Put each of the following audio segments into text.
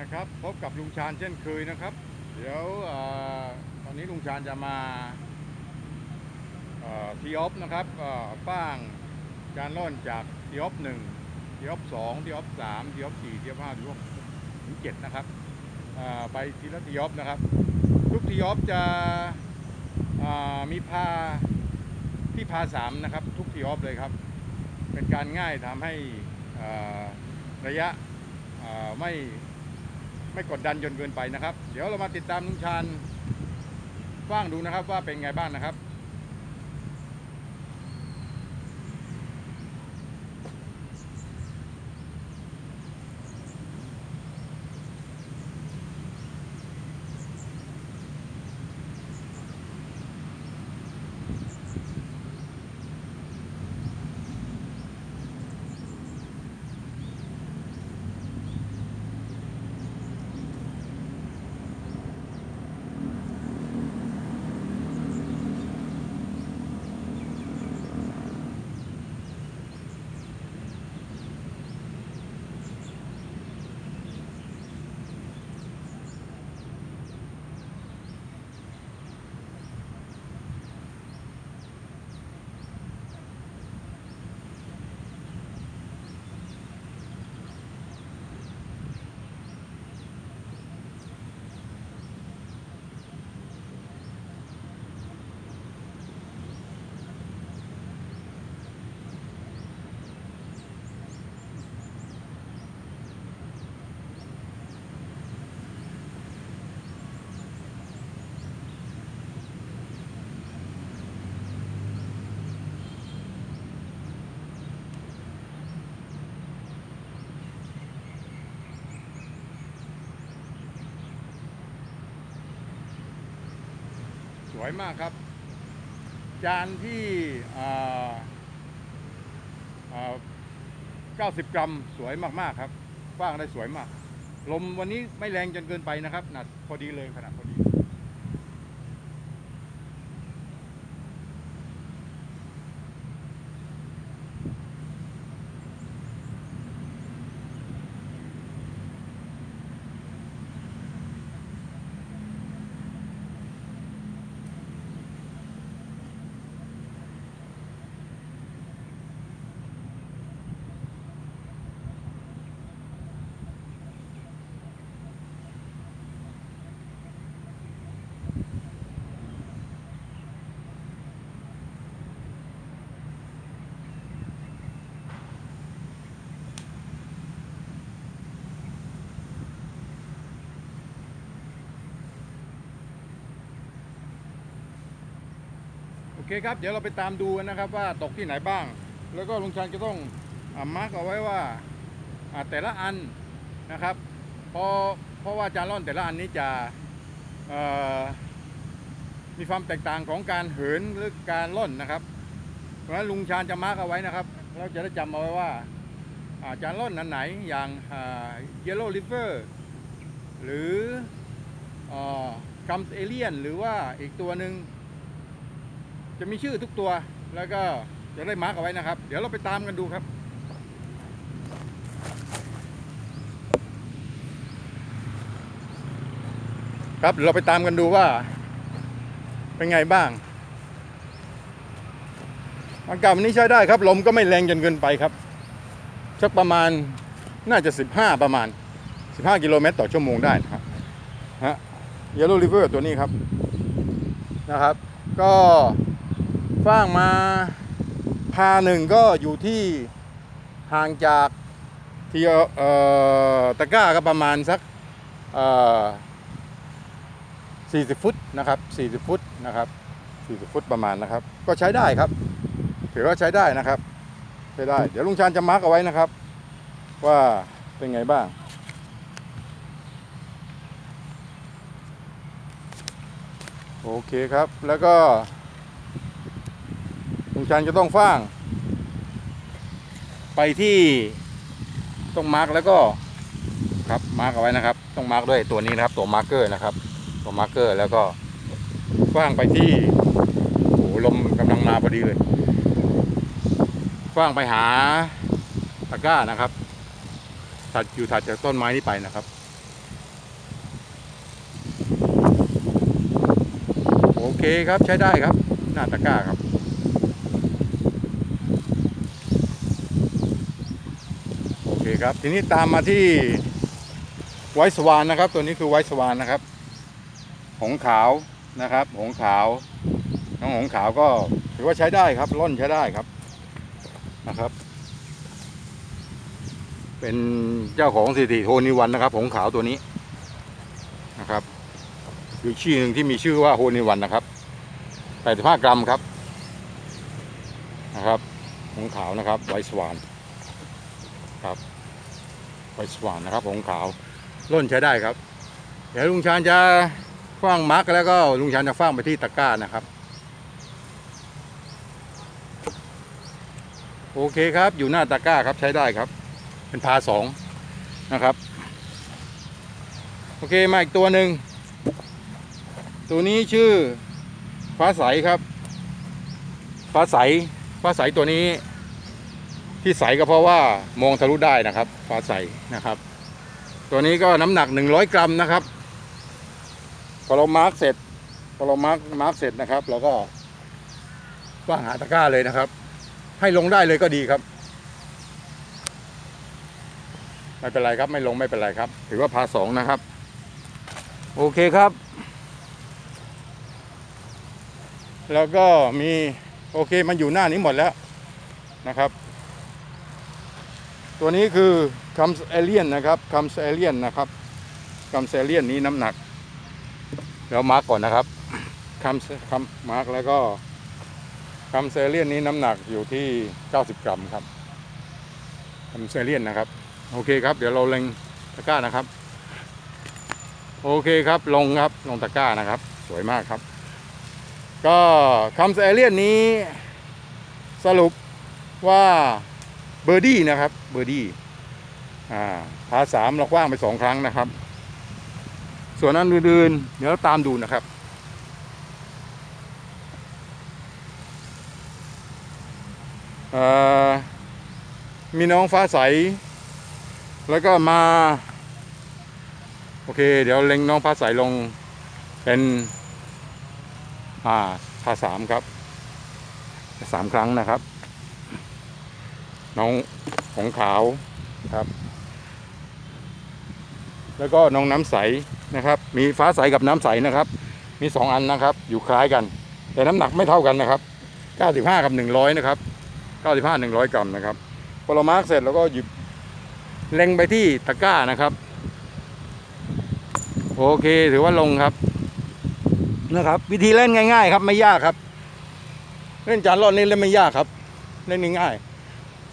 นะครับ พบกับลุงชาญเช่นเคยนะครับ เดี๋ยวอตอนนี้ลุงชาญจะมาทีออฟนะครับอ่าฟ้างการล่อนจากทีออฟหนึ่งทีออฟสองทีออฟสามทีออฟสี่ทีออฟห้าทีออฟถึงเจ็ดนะครับไปทีละทีออฟนะครับ ทุกทีออฟจะมีพาที่พาสามนะครับ ทุกทีออฟเลยครับ เป็นการง่ายทำให้ระยะไม่ ไม่กดดันจนเกินไปนะครับ เดี๋ยวเรามาติดตามลุงชาญฟังดูนะครับว่าเป็นไงบ้างนะครับ วยมากครับ จานที่อ่าอ่า90 กรัมสวยมากๆครับฟ้างได้สวยมาก ลมวันนี้ไม่แรงจนเกินไปนะครับหนัดพอดีเลยขนาดพอ เคครับ เดี๋ยวเราไปตามดูกันนะครับ ว่าตกที่ไหนบ้าง แล้วก็ลุงชันจะต้องอมาร์กเอาไว้ว่าแต่ละอันนะครับเพราะเพราะว่าจานล่อนแต่ละอันนี้จะมีความแตกต่างของการเหินหรือการล่อนนะครับ เพราะฉะนั้นลุงชาญจะมาร์กเอาไว้นะครับเราจะได้จำเอาไว้ว่าอาจานล่อนอันไหนอย่างเยลโล่ริเวอร์หรือกัมเอเลียนหรือว่าอีกตัวหนึ่ง จะมีชื่อทุกตัว แล้วก็จะได้มาร์กเอาไว้นะครับ เดี๋ยวเราไปตามกันดูครับครับเราไปตามกันดูว่า เป็นไงบ้าง อากาศวันนี้ใช้ได้ครับ ลมก็ไม่แรงจนเกินไปครับสักประมาณน่าจะ 15 ประมาณ 15 กิโลเมตรต่อชั่วโมงได้นะครับฮะ Yellow River ตัวนี้ครับนะครับ ก็ ฟ้างมาพาหนึ่งก็อยู่ที่ห่างจากที่เอ่อตะกร้าก็ประมาณสักเอ่อ40 ฟุตนะครับ 40 ฟุตนะครับ40 ฟุตประมาณนะครับ ก็ใช้ได้ครับ ถือว่าใช้ได้นะครับ ใช้ได้ เดี๋ยวลุงชานจะมาร์กเอาไว้นะครับ ว่าเป็นไงบ้าง โอเคครับแล้วก็ ลุงชันจะต้องฟ้าง ไปที่ต้องมาร์กแล้วก็ครับมาร์กเอาไว้นะครับ ต้องมาร์กด้วยตัวนี้นะครับ ตัวมาร์กเกอร์นะครับ ตัวมาร์กเกอร์แล้วก็ฟ้างไปที่โอ้ลมกำลังมาพอดีเลยฟ้างไปหาตะก้านะครับถัดอยู่ถัดจากต้นไม้นี้ไปนะครับโอเคครับใช้ได้ครับหน้าตะก้าครับ เคครับ ทีนี้ตามมาที่ไวท์สวานนะครับ ตัวนี้คือไวท์สวานนะครับ หงขาวนะครับ หงขาวน้องหงขาวก็ถือว่าใช้ได้ครับร่อนใช้ได้ครับนะครับ เป็นเจ้าของสถิติโทนิวันนะครับ หงขาวตัวนี้นะครับคือชื่อหนึ่งที่มีชื่อว่าโฮนิวันนะครับ85กรัมครับนะครับหงขาวนะครับไวท์สวานครับ ไวท์สว่านนะครับหงขาวร่นใช้ได้ครับ เดี๋ยวลุงชานจะฟ้างมาร์กแล้วก็ลุงชานจะฟ้างไปที่ตะกร้านะครับ โอเคครับอยู่หน้าตะกร้าครับใช้ได้ครับ เป็นพาสองนะครับ โอเคมาอีกตัวหนึ่งตัวนี้ชื่อฟ้าใสครับ ฟ้าใสฟ้าใสตัวนี้ ที่ใสก็เพราะว่ามองทะลุได้นะครับ ฟ้าใสนะครับ ตัวนี้ก็น้ำหนัก 100 กรัมนะครับ พอเรามาร์กเสร็จ พอเรามาร์กมาร์กเสร็จนะครับ เราก็ว่างหาตะกร้าเลยนะครับ ให้ลงได้เลยก็ดีครับ ไม่เป็นไรครับ ไม่ลงไม่เป็นไรครับ ถือว่าพาสองนะครับ โอเคครับ แล้วก็มีโอเคมันอยู่หน้านี้หมดแล้วนะครับ ตัวนี้คือคัมเอเลียนนะครับคัมเอเลียนนะครับคัมเอเลียนนี้น้ำหนักเดี๋ยวมาร์กก่อนนะครับคัมคัมมาร์กแล้วก็คัมเอเลียนนี้น้ำหนักอยู่ที่ 90 กรัมครับคัมเอเลียนนะครับโอเคครับ เดี๋ยวเราเล็งตะกร้านะครับ โอเคครับลงครับลงตะกร้านะครับ สวยมากครับ ก็คัมเอเลียนนี้สรุปว่า เบอร์ดี้นะครับ เบอร์ดี้อ่าพาสามเรากว้างไปสองครั้งนะครับ ส่วนอันอื่นๆ เดี๋ยวเราตามดูนะครับ มีน้องฟ้าใส แล้วก็มา โอเค เดี๋ยวเล็งน้องฟ้าใสลงเป็นอ่าพาสามครับสามครั้งนะครับ น้องของขาวครับ แล้วก็น้องน้ำใสนะครับ มีฟ้าใสกับน้ำใสนะครับ มีสองอันนะครับ อยู่คล้ายกัน แต่น้ำหนักไม่เท่ากันนะครับ 95 กับ 100 นะครับ 95 100 กรัมนะครับพอเรามาร์กเสร็จแล้วก็หยิบเล็งไปที่ตะกร้านะครับ โอเคถือว่าลงครับนะครับ วิธีเล่นง่าย ๆ ครับไม่ยากครับ เล่นจานรอดนี่เล่นไม่ยากครับ เล่นง่ายๆ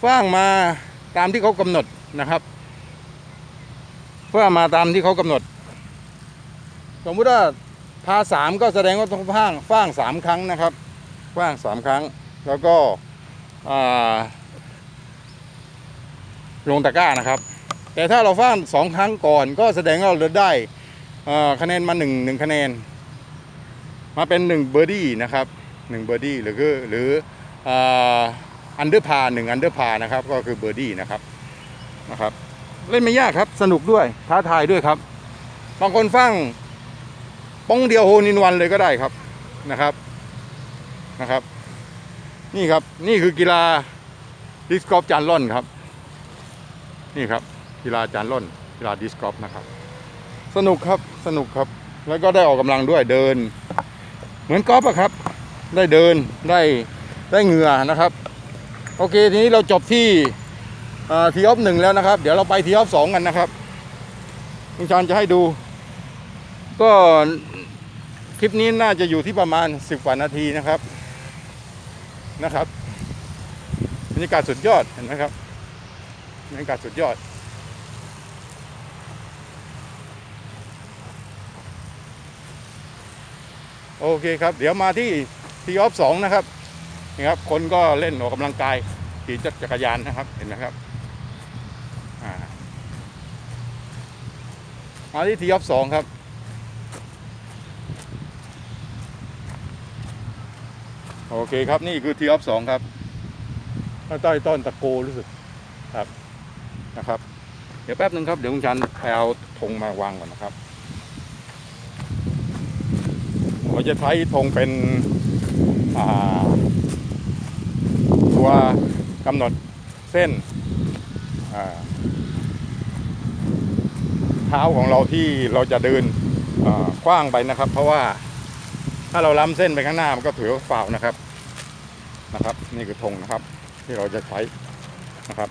ฟ้างมาตามที่เขากำหนดนะครับฟ้างมาตามที่เขากำหนด สมมุติว่าพาสามก็แสดงว่าต้องฟ้างฟ้างสามครั้งนะครับฟ้างสามครั้ง แล้วก็ลงตะกร้านะครับ แต่ถ้าเราฟ้างสองครั้งก่อนก็แสดงว่าเราได้คะแนนมาหนึ่งหนึ่งคะแนน มาเป็นหนึ่งเบอร์ดี้นะครับหนึ่งเบอร์ดี้หรือคือหรือ อันเดอร์พาหนึ่งอันเดอร์พานะครับก็คือเบอร์ดี้นะครับนะครับ เล่นไม่ยากครับสนุกด้วยท้าทายด้วยครับ บางคนฟังป้องเดียวโฮนินวันเลยก็ได้ครับนะครับนะครับ นี่ครับนี่คือกีฬาดิสกอล์ฟจานล่อนครับ นี่ครับกีฬาจานล่อนกีฬาดิสกอล์ฟนะครับ สนุกครับสนุกครับ แล้วก็ได้ออกกำลังด้วยเดิน เหมือนกอล์ฟอะครับ ได้เดินได้ได้เหงื่อนะครับ โอเคทีนี้เราจบที่ทีออฟหนึ่งแล้วนะครับ เดี๋ยวเราไปทีออฟสองกันนะครับลุงชานจะให้ดู ก็คลิปนี้น่าจะอยู่ที่ประมาณ10กว่านาทีนะครับนะครับบรรยากาศสุดยอดเห็นไหมครับบรรยากาศสุดยอดโอเคครับ เดี๋ยวมาที่ทีออฟสองนะครับ นี่ครับคนก็เล่นออกกำลังกายขี่จักรยานนะครับเห็นไหมครับอ่ามาที่ทีออฟสองครับโอเคครับนี่คือทีออฟสองครับใต้ต้นตะโกรู้สึกครับนะครับ เดี๋ยวแป๊บหนึ่งครับ เดี๋ยวคุณชันไปเอาธงมาวางก่อนนะครับเราจะใช้ธงเป็นอ่า ตัวกำหนดเส้นเท้าของเราที่เราจะเดินกว้างไปนะครับ เพราะว่าถ้าเราล้ำเส้นไปข้างหน้ามันก็ถือว่าฝ่านะครับนะครับ นี่คือธงนะครับ ที่เราจะใช้นะครับ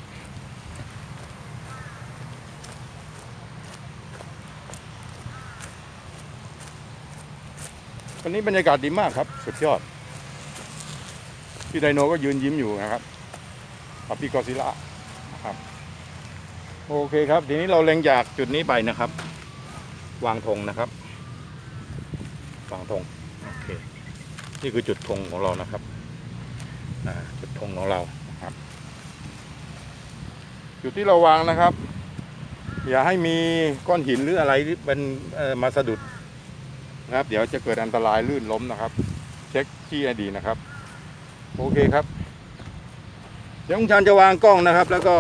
วันนี้บรรยากาศดีมากครับ สุดยอด พี่ไดโนก็ยืนยิ้มอยู่นะครับกับพี่กอซิล่านะครับ โอเคครับทีนี้เราเล็งจากจุดนี้ไปนะครับ วางธงนะครับ วางธงโอเคนี่คือจุดธงของเรานะครับจุดธงของเรานะครับ จุดที่เราวางนะครับ อย่าให้มีก้อนหินหรืออะไรที่เป็นมาสะดุดนะครับ เดี๋ยวจะเกิดอันตรายลื่นล้มนะครับ เช็คที่ให้ดีนะครับ โอเคครับ เดี๋ยวลุงชันจะวางกล้องนะครับ แล้วก็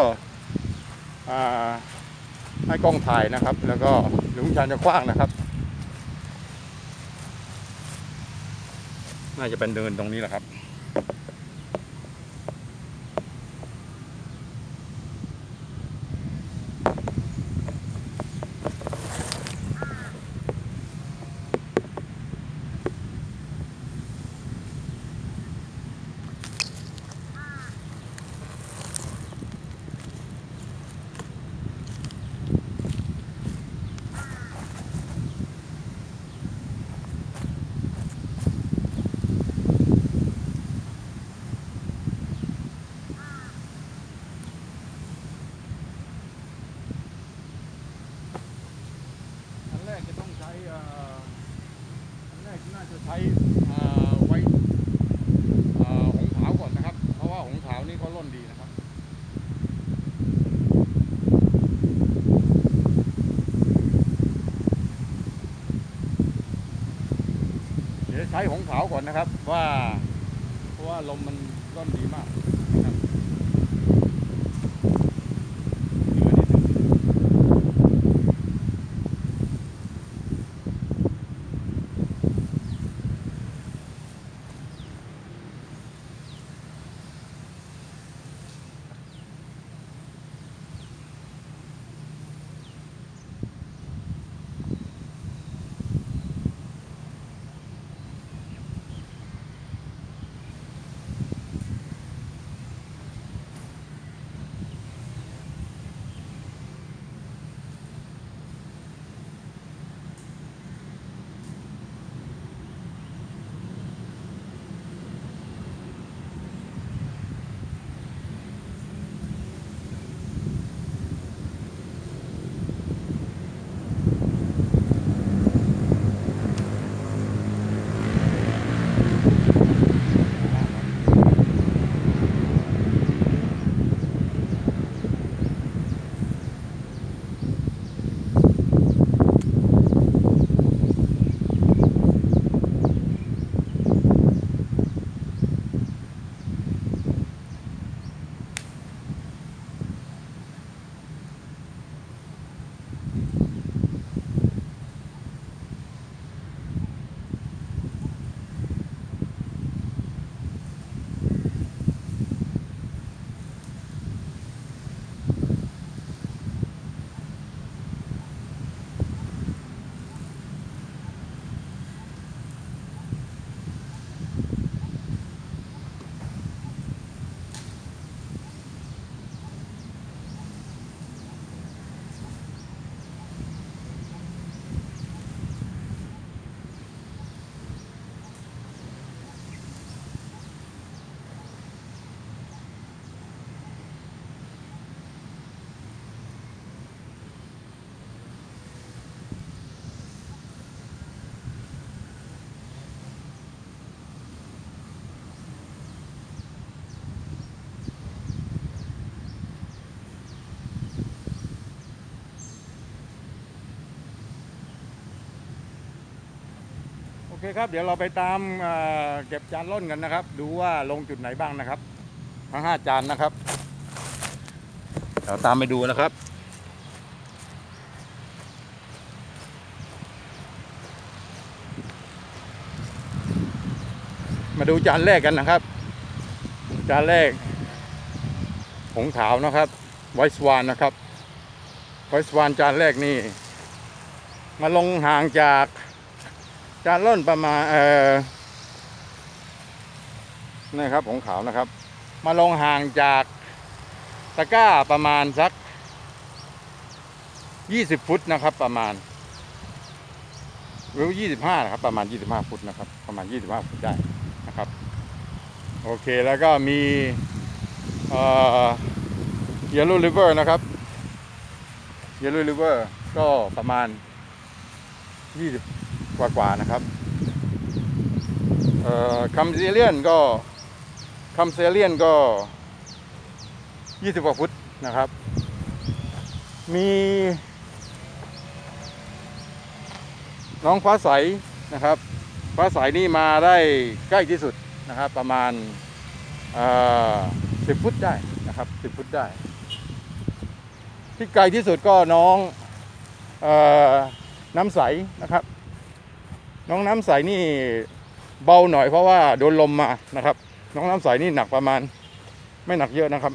ให้กล้องถ่ายนะครับ แล้วก็เดี๋ยวลุงชันจะคว้างนะครับ น่าจะเป็นเดินตรงนี้แหละครับ อันแรกจะต้องใช้เอ่ออันแรกน่าจะใช้เอ่อไว้เอ่อหงขาวก่อนนะครับ เพราะว่าหงขาว นี่ก็ล่นดีนะครับเดี๋ยวใช้ของขาวก่อนนะครับ ว่าเพราะว่าลมมันร่อนดีมาก เคครับ เดี๋ยวเราไปตามเก็บจานร่นกันนะครับ ดูว่าลงจุดไหนบ้างนะครับ ทั้งห้าจานนะครับ เดี๋ยวตามไปดูนะครับมาดูจานแรกกันนะครับ จานแรกผงขาวนะครับ ไวส์วานนะครับ ไวส์วานจานแรกนี่ มาลงห่างจาก จานล่นประมาณเออนี่ครับผงขาวนะครับ มาลงห่างจากตะกร้าประมาณสัก20ฟุตนะครับประมาณหรือ25นะครับ ประมาณ25ฟุตนะครับ ประมาณ25ฟุตได้นะครับ โอเคแล้วก็มีเอ่อ Yellow River นะครับ Yellow River ก็ประมาณ20 กว่าๆนะครับคัมเซเลียนก็คัมเซเลียนก็20กว่าฟุตนะครับ มีน้องฟ้าใสนะครับ ฟ้าใสนี่มาได้ใกล้ที่สุดนะครับ ประมาณสิบฟุตได้นะครับสิบฟุตได้ ที่ไกลที่สุดก็น้องอน้ำใสนะครับ น้องน้ำใสนี่เบาหน่อยเพราะว่าโดนลมมานะครับ น้องน้ำใสนี่หนักประมาณ ไม่หนักเยอะนะครับ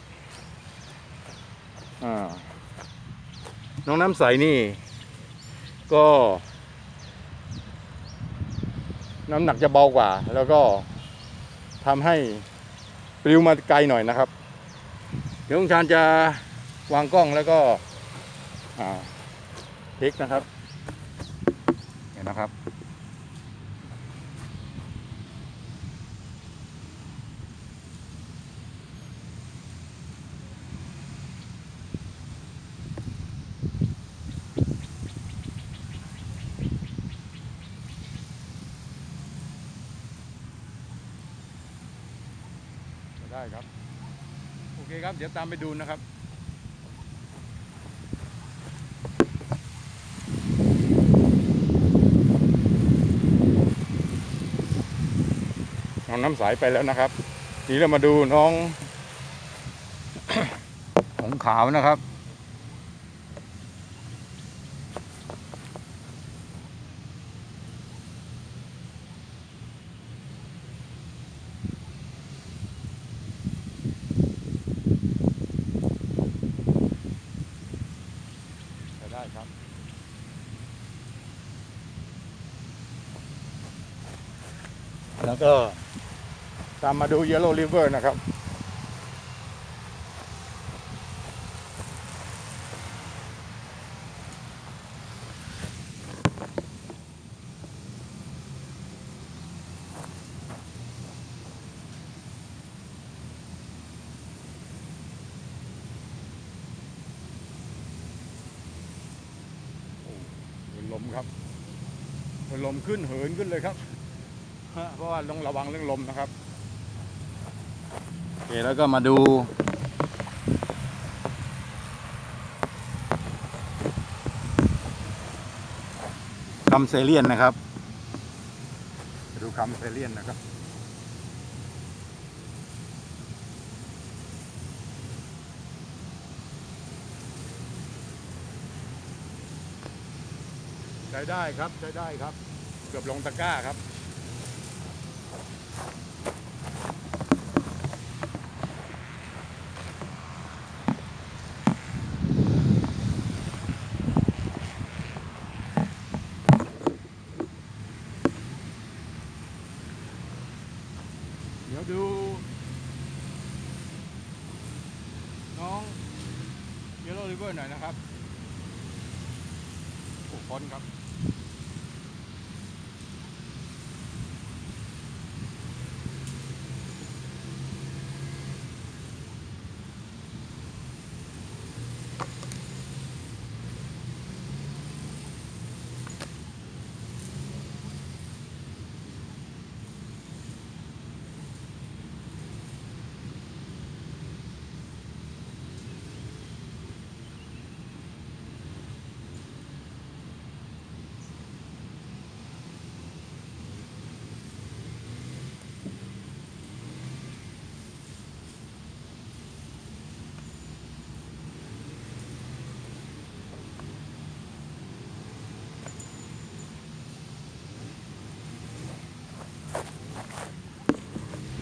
น้องน้ำใสนี่ ก็ น้ำหนักจะเบากว่า แล้วก็ทำให้ปลิวมาไกลหน่อยนะครับ เดี๋ยวองชานจะวางกล้องแล้วก็อ่าเทคนะครับ เห็นนะครับ ได้ครับ โอ เดี๋ยวตามไปดูนะครับน้องน้ำใสไปแล้วนะครับ ทีนี้เรามาดูน้อง ของขาวนะครับ จะได้ครับ แล้วก็ามาดู Yellow River นะครับเป็นลมครับเป็นลมขึ้นเหินขึ้นเลยครับเพราะว่าต้องระวังเรื่องลมนะครับ แล้วก็มาดู คำเซเลียนนะครับ ดูคำเซเลียนนะครับใช้ได้ครับใช้ได้ครับ เกือบลงตะกร้าครับ เดี๋ยวดู น้องเยลโล่ริเวอร์หน่อยนะครับโอ้พ้นครับ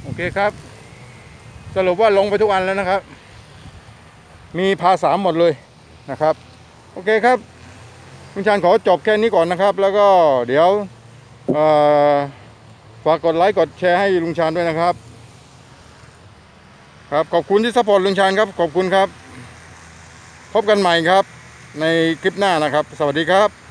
โเคครับ สรุปว่าลงไปทุกอันแล้วนะครับ มีพาสามหมดเลยนะครับ โอเคครับลุงชานขอจบแค่นี้ก่อนนะครับ แล้วก็เดี๋ยวฝากกดไลค์กดแชร์ให้ลุงชานด้วยนะครับ ครับขอบคุณที่สปอร์ตลุงชานครับ ขอบคุณครับ พบกันใหม่ครับ ในคลิปหน้านะครับ สวัสดีครับ